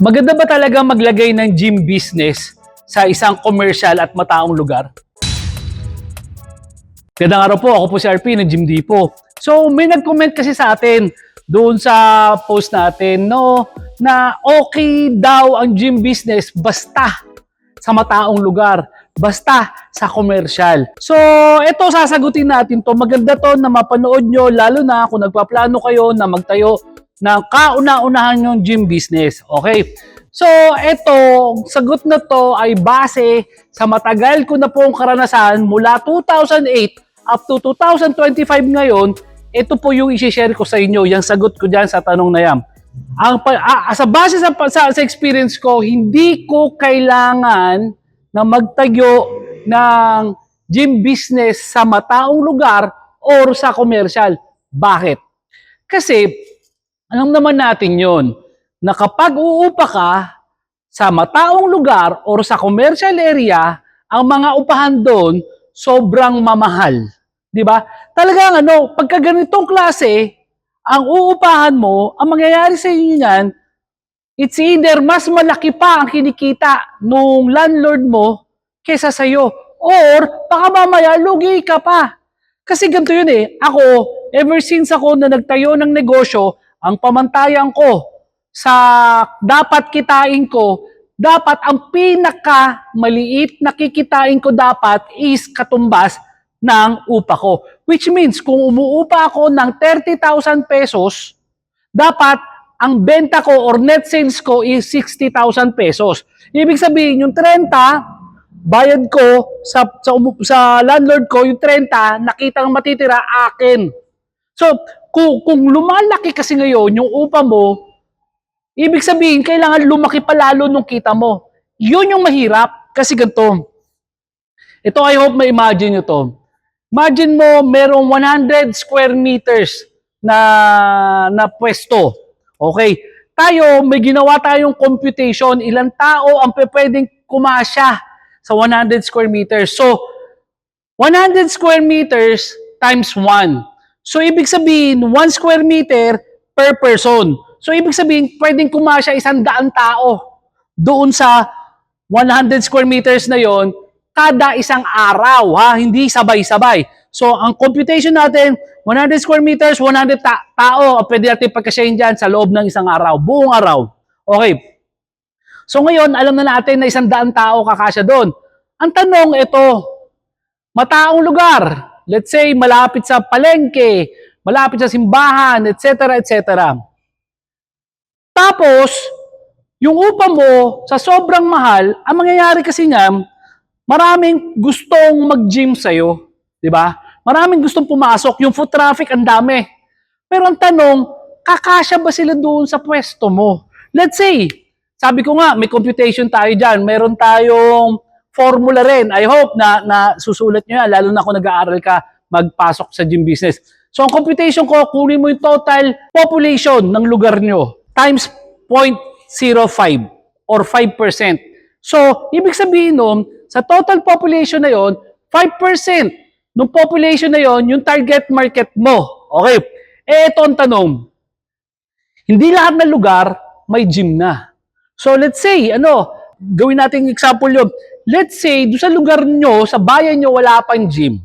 Maganda ba talaga maglagay ng gym business sa isang commercial at mataong lugar? Gandang araw po, ako po si RP ng Gym Depot. So may nag-comment kasi sa atin doon sa post natin no na okay daw ang gym business basta sa mataong lugar, basta sa commercial. So ito sasagutin natin to. Maganda to na mapanood nyo lalo na kung nagpaplano kayo na magtayo ng kauna-unahan yung gym business. Okay? So, ito, sagot na to ay base sa matagal ko na pong karanasan mula 2008 up to 2025 ngayon, ito po yung isi-share ko sa inyo, yung sagot ko dyan sa tanong na yan. Ang, pa- ah, sa base sa, sa, sa experience ko, hindi ko kailangan na magtayo ng gym business sa mataong lugar or sa commercial. Bakit? Kasi alam naman natin yon na kapag uupa ka sa mataong lugar or sa commercial area, ang mga upahan doon sobrang mamahal. Di ba? Talagang ano, pagka ganitong klase, ang uupahan mo, ang mangyayari sa inyo niyan, it's either mas malaki pa ang kinikita nung landlord mo kesa sa'yo. Or, baka mamaya, lugi ka pa. Kasi ganito yun eh. Ako, ever since ako na nagtayo ng negosyo, ang pamantayan ko sa dapat kitain ko, dapat ang pinaka maliit na kikitain ko dapat is katumbas ng upa ko. Which means, kung umuupa ako ng 30,000 pesos, dapat ang benta ko or net sales ko is 60,000 pesos. Ibig sabihin, yung 30, bayad ko sa, sa, sa landlord ko, yung 30, nakitang matitira akin. So, kung, kung lumalaki kasi ngayon yung upa mo, ibig sabihin, kailangan lumaki pa lalo nung kita mo. Yun yung mahirap kasi ganito. Ito, I hope ma-imagine nyo to. Imagine mo, merong 100 square meters na, na pwesto. Okay. Tayo, may ginawa tayong computation, ilang tao ang pwedeng kumasya sa 100 square meters. So, 100 square meters times 1. So, ibig sabihin, 1 square meter per person. So, ibig sabihin, pwedeng kumasya isang daan tao doon sa 100 square meters na yon kada isang araw, ha? Hindi sabay-sabay. So, ang computation natin, 100 square meters, 100 ta- tao, pwede natin pagkasyahin dyan sa loob ng isang araw, buong araw. Okay. So, ngayon, alam na natin na isang daan tao kakasya doon. Ang tanong, ito, mataong lugar, let's say, malapit sa palengke, malapit sa simbahan, etc., etc. Tapos, yung upa mo, sa sobrang mahal, ang mangyayari kasi niya, maraming gustong mag-gym sa'yo. Di ba? Maraming gustong pumasok. Yung foot traffic, ang dami. Pero ang tanong, kakasya ba sila doon sa pwesto mo? Let's say, sabi ko nga, may computation tayo dyan. Meron tayong formula rin. I hope na, na susulat nyo yan, lalo na kung nag-aaral ka magpasok sa gym business. So, ang computation ko, kunin mo yung total population ng lugar nyo times 0.05 or 5%. So, ibig sabihin nun, sa total population na yon, 5% ng population na yon yung target market mo. Okay. Eh, ito ang tanong. Hindi lahat ng lugar may gym na. So, let's say, ano, gawin natin example yun. Let's say, doon sa lugar nyo, sa bayan nyo, wala pang gym.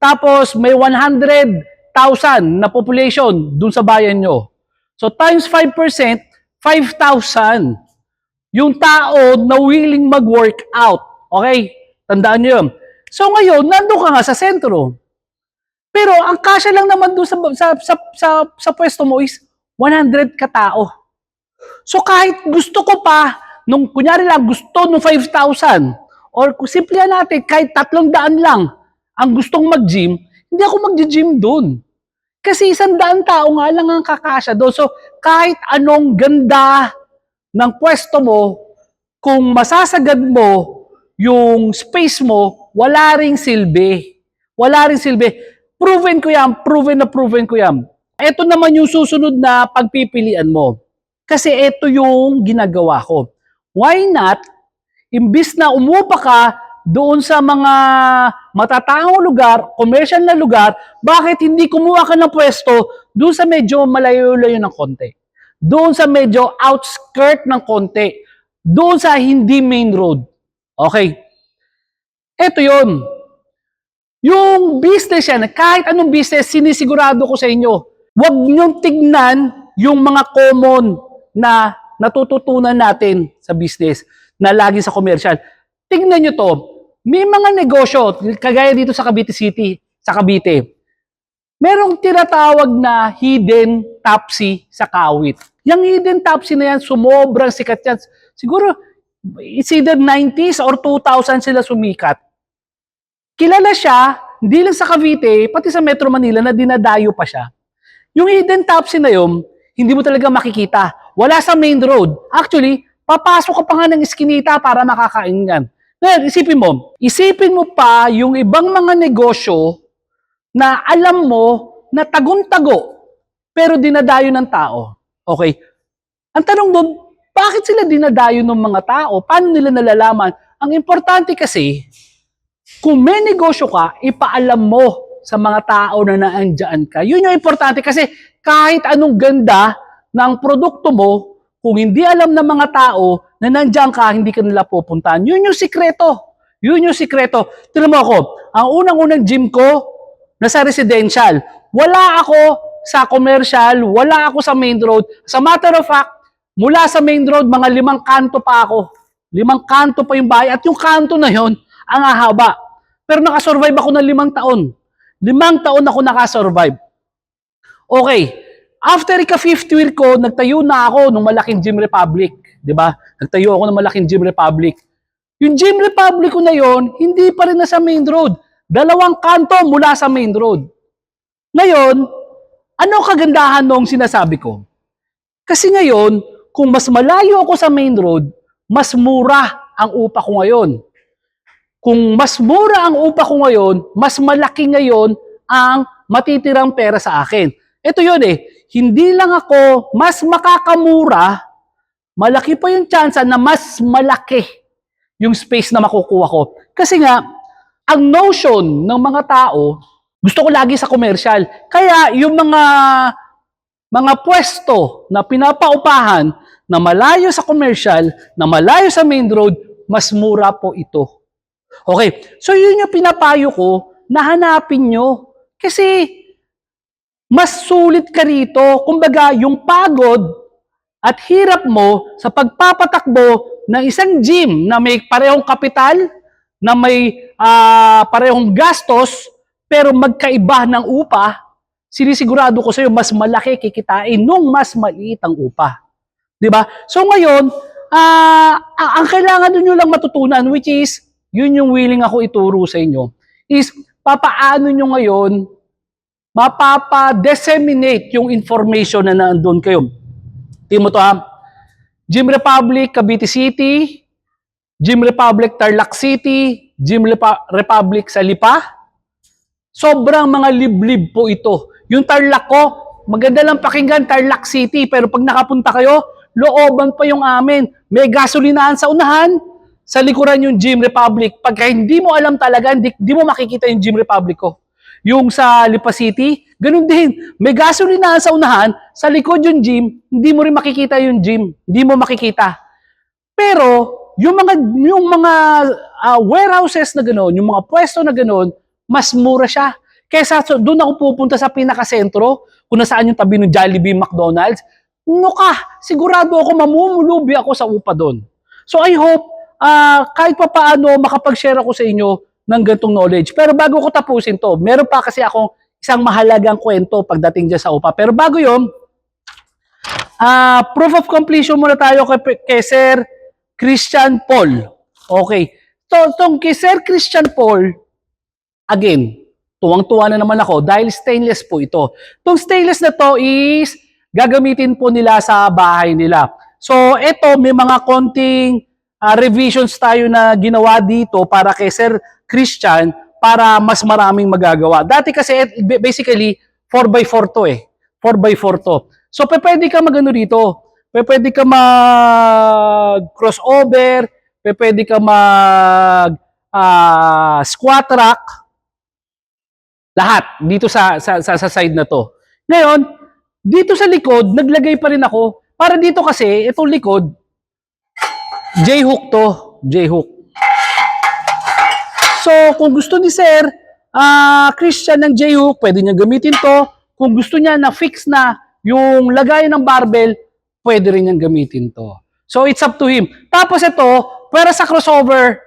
Tapos, may 100,000 na population doon sa bayan nyo. So, times 5%, 5,000 yung tao na willing mag-workout. Okay? Tandaan nyo yun. So ngayon, nandun ka nga sa sentro. Pero ang kasya lang naman doon sa, sa, sa, sa, sa pwesto mo is 100 katao. So kahit gusto ko pa, nung kunyari lang gusto nung 5,000, or simple natin, kahit tatlong daan lang ang gustong mag-gym, hindi ako mag-gym doon. Kasi isang daan tao nga lang ang kakasya doon. So kahit anong ganda ng pwesto mo, kung masasagad mo yung space mo, wala ring silbi. Wala ring silbi. Proven ko yan, proven na proven ko yan. Ito naman yung susunod na pagpipilian mo. Kasi ito yung ginagawa ko. Why not, imbis na umupa ka doon sa mga matataong lugar, commercial na lugar, bakit hindi kumuha ka ng pwesto doon sa medyo malayo-layo ng konti? doon sa medyo outskirt ng konti. Doon sa hindi main road. Okay. Ito yon. Yung business yan, kahit anong business, sinisigurado ko sa inyo, huwag niyong tignan yung mga common na natututunan natin sa business na lagi sa commercial. Tignan nyo to, may mga negosyo, kagaya dito sa Cavite City, sa Cavite, merong tinatawag na hidden tapsi sa kawit. Yung hidden tapsi na yan, sumobrang sikat yan. Siguro, it's either 90s or 2000 sila sumikat. Kilala siya, hindi lang sa Cavite, pati sa Metro Manila na dinadayo pa siya. Yung hidden tapsi na yun, hindi mo talaga makikita. Wala sa main road. Actually, papasok ka pa nga ng iskinita para makakain yan. Ngayon, isipin mo, isipin mo pa yung ibang mga negosyo na alam mo na tagun-tago pero dinadayo ng tao. Okay? Ang tanong doon, bakit sila dinadayo ng mga tao? Paano nila nalalaman? Ang importante kasi, kung may negosyo ka, ipaalam mo sa mga tao na naandyan ka. Yun yung importante kasi kahit anong ganda ng produkto mo, kung hindi alam ng mga tao na nandiyan ka, hindi ka nila pupuntahan. Yun yung sikreto. Yun yung sikreto. Tignan mo ako, ang unang-unang gym ko, nasa residential. Wala ako sa commercial, wala ako sa main road. As a matter of fact, mula sa main road, mga limang kanto pa ako. Limang kanto pa yung bahay. At yung kanto na yon ang hahaba. Pero nakasurvive ako ng limang taon. Limang taon ako nakasurvive. Okay. After ika-fifth year ko, nagtayo na ako ng malaking Gym Republic. ba? Nagtayo ako ng malaking Gym Republic. Yung Gym Republic ko na yon, hindi pa rin nasa main road. Dalawang kanto mula sa main road. Ngayon, ano kagandahan nung sinasabi ko? Kasi ngayon, kung mas malayo ako sa main road, mas mura ang upa ko ngayon. Kung mas mura ang upa ko ngayon, mas malaki ngayon ang matitirang pera sa akin. Ito yun eh, hindi lang ako mas makakamura, malaki pa yung chance na mas malaki yung space na makukuha ko. Kasi nga, ang notion ng mga tao, gusto ko lagi sa commercial. Kaya yung mga mga pwesto na pinapaupahan na malayo sa commercial, na malayo sa main road, mas mura po ito. Okay, so yun yung pinapayo ko na hanapin nyo. Kasi mas sulit ka rito. Kumbaga, yung pagod at hirap mo sa pagpapatakbo ng isang gym na may parehong kapital, na may ah, parehong gastos, pero magkaiba ng upa, sinisigurado ko sa iyo mas malaki kikitain nung mas maliit ang upa. 'Di ba? So ngayon, ang ang kailangan niyo lang matutunan which is yun yung willing ako ituro sa inyo is papaano nyo ngayon mapapa-disseminate yung information na nandun kayo. Tingnan mo to ha. Gym Republic, Cavite City, Gym Republic, Tarlac City, Gym Republic sa Lipa. Sobrang mga liblib po ito. Yung Tarlac ko, maganda lang pakinggan, Tarlac City. Pero pag nakapunta kayo, looban pa yung amin. May gasolinahan sa unahan, sa likuran yung Gym Republic. Pagka hindi mo alam talaga, hindi, hindi mo makikita yung Gym Republic ko. Yung sa Lipa City, ganun din. May gasolinahan sa unahan, sa likod yung gym, hindi mo rin makikita yung gym. Hindi mo makikita. Pero, yung mga, yung mga ah, warehouses na gano'n, yung mga pwesto na gano'n, mas mura siya. Kesa so, doon ako pupunta sa pinakasentro, kung nasaan yung tabi ng Jollibee, McDonald's, no ka, sigurado ako mamumulubi ako sa upa doon. So I hope, ah, kahit pa paano, makapag-share ako sa inyo ng gantong knowledge. Pero bago ko tapusin to, meron pa kasi akong isang mahalagang kwento pagdating dyan sa upa. Pero bago yon, ah proof of completion muna tayo kay, kay Sir Christian Paul. Okay. To, tong kay Sir Christian Paul, again, tuwang-tuwa na naman ako dahil stainless po ito. Tong stainless na to is gagamitin po nila sa bahay nila. So, ito may mga konting ah, revisions tayo na ginawa dito para kay Sir Christian para mas maraming magagawa. Dati kasi ba- basically 4x4 to eh. 4x4 to. So pwede ka magano dito. Pe- Pwede ka mag crossover, pwede ka mag ah, squat rack. Lahat dito sa, sa sa sa side na to. Ngayon, dito sa likod naglagay pa rin ako Para dito kasi, itong likod, J-hook to. J-hook. So, kung gusto ni Sir, ah Christian ng J-hook, pwede niya gamitin to. Kung gusto niya na fix na yung lagay ng barbell, pwede rin niyang gamitin to. So, it's up to him. Tapos ito, para sa crossover,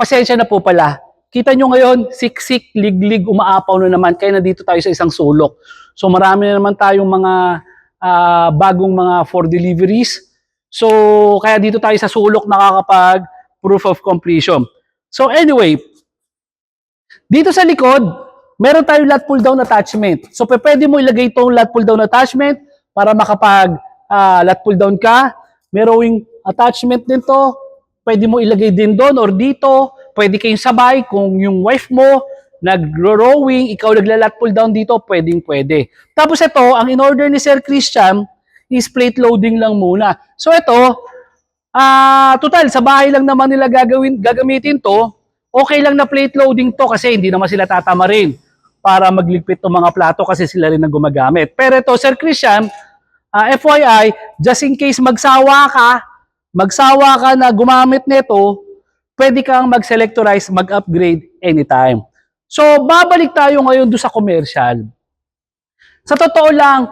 pasensya na po pala. Kita nyo ngayon, siksik, liglig, umaapaw na naman. Kaya na dito tayo sa isang sulok. So, marami na naman tayong mga ah, bagong mga for deliveries. So, kaya dito tayo sa sulok nakakapag proof of completion. So, anyway, dito sa likod, meron tayong lat pull down attachment. So, pwede mo ilagay itong lat pull down attachment para makapag ah, lat pull down ka. Merong attachment din to. Pwede mo ilagay din doon or dito. Pwede kayong sabay kung yung wife mo nag-rowing, ikaw nagla-lat pull down dito, pwedeng pwede. Tapos ito, ang in-order ni Sir Christian is plate loading lang muna. So ito, ah total, sa bahay lang naman nila gagawin, gagamitin to. Okay lang na plate loading to kasi hindi naman sila tatama rin para magligpit ng mga plato kasi sila rin ang gumagamit. Pero ito, Sir Christian, ah, FYI, just in case magsawa ka, magsawa ka na gumamit nito, pwede kang mag-selectorize, mag-upgrade anytime. So, babalik tayo ngayon do sa commercial. Sa totoo lang,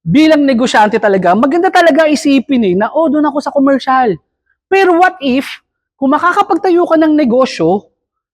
bilang negosyante talaga, maganda talaga isipin eh, na oh, doon ako sa commercial. Pero what if, kung makakapagtayo ka ng negosyo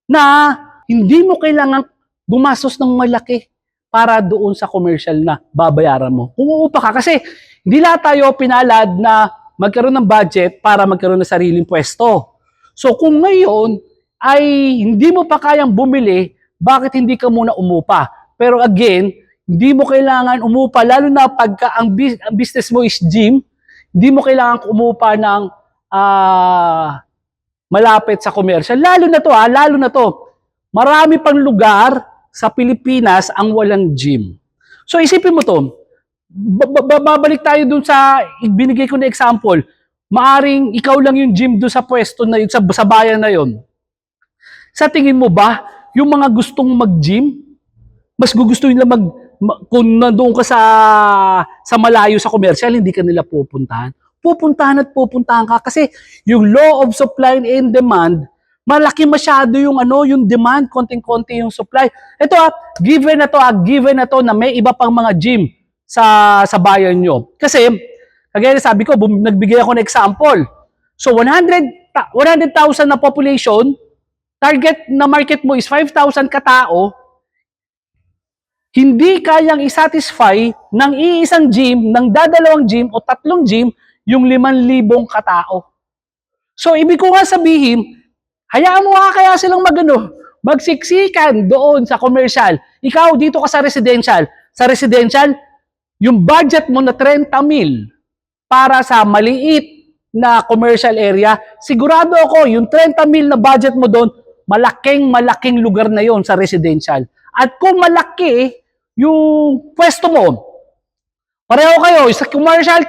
na hindi mo kailangan gumastos ng malaki para doon sa commercial na babayaran mo. Kung ka, kasi hindi lahat tayo pinalad na magkaroon ng budget para magkaroon ng sariling pwesto. So kung ngayon ay hindi mo pa kayang bumili, bakit hindi ka muna umupa? Pero again, hindi mo kailangan umupa, lalo na pagka ang, bus- ang business mo is gym, hindi mo kailangan umupa ng ah, malapit sa commercial. Lalo na to ha, lalo na to. Marami pang lugar sa Pilipinas ang walang gym. So isipin mo to, ba- ba- babalik tayo dun sa binigay ko na example. Maaring ikaw lang yung gym doon sa pwesto na yun, sa, sa bayan na yun. Sa tingin mo ba, yung mga gustong mag-gym, mas gugusto nila mag, ma- kung nandoon ka sa, sa malayo sa commercial, hindi ka nila pupuntahan. Pupuntahan at pupuntahan ka kasi yung law of supply and demand, malaki masyado yung ano, yung demand, konting-konti yung supply. Ito ah, given na to ah, given na to na may iba pang mga gym sa sa bayan nyo. Kasi, kagaya sabi ko, nagbigay ako ng example. So 100 ta- 100,000 na population, target na market mo is 5,000 katao, hindi kayang isatisfy ng iisang gym, ng dadalawang gym o tatlong gym, yung 5,000 katao. So, ibig ko nga sabihin, hayaan mo nga kaya silang magano, magsiksikan doon sa commercial. Ikaw, dito ka sa residential. Sa residential, yung budget mo na 30 mil para sa maliit na commercial area, sigurado ako, yung 30 mil na budget mo doon, malaking malaking lugar na yon sa residential. At kung malaki yung pwesto mo, pareho kayo, sa commercial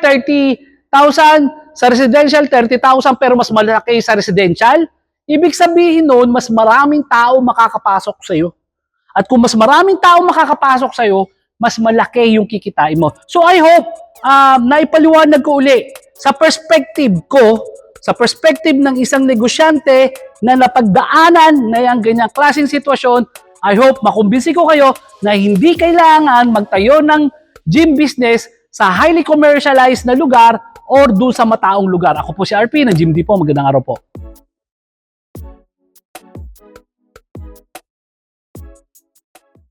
30,000, sa residential 30,000 pero mas malaki sa residential, ibig sabihin noon, mas maraming tao makakapasok sa iyo. At kung mas maraming tao makakapasok sa iyo, mas malaki yung kikitain mo. So I hope um, naipaliwanag ko uli sa perspective ko, sa perspective ng isang negosyante na napagdaanan na yung ganyang klaseng sitwasyon, I hope makumbinsi ko kayo na hindi kailangan magtayo ng gym business sa highly commercialized na lugar or doon sa mataong lugar. Ako po si RP ng Gym Depot. Magandang araw po.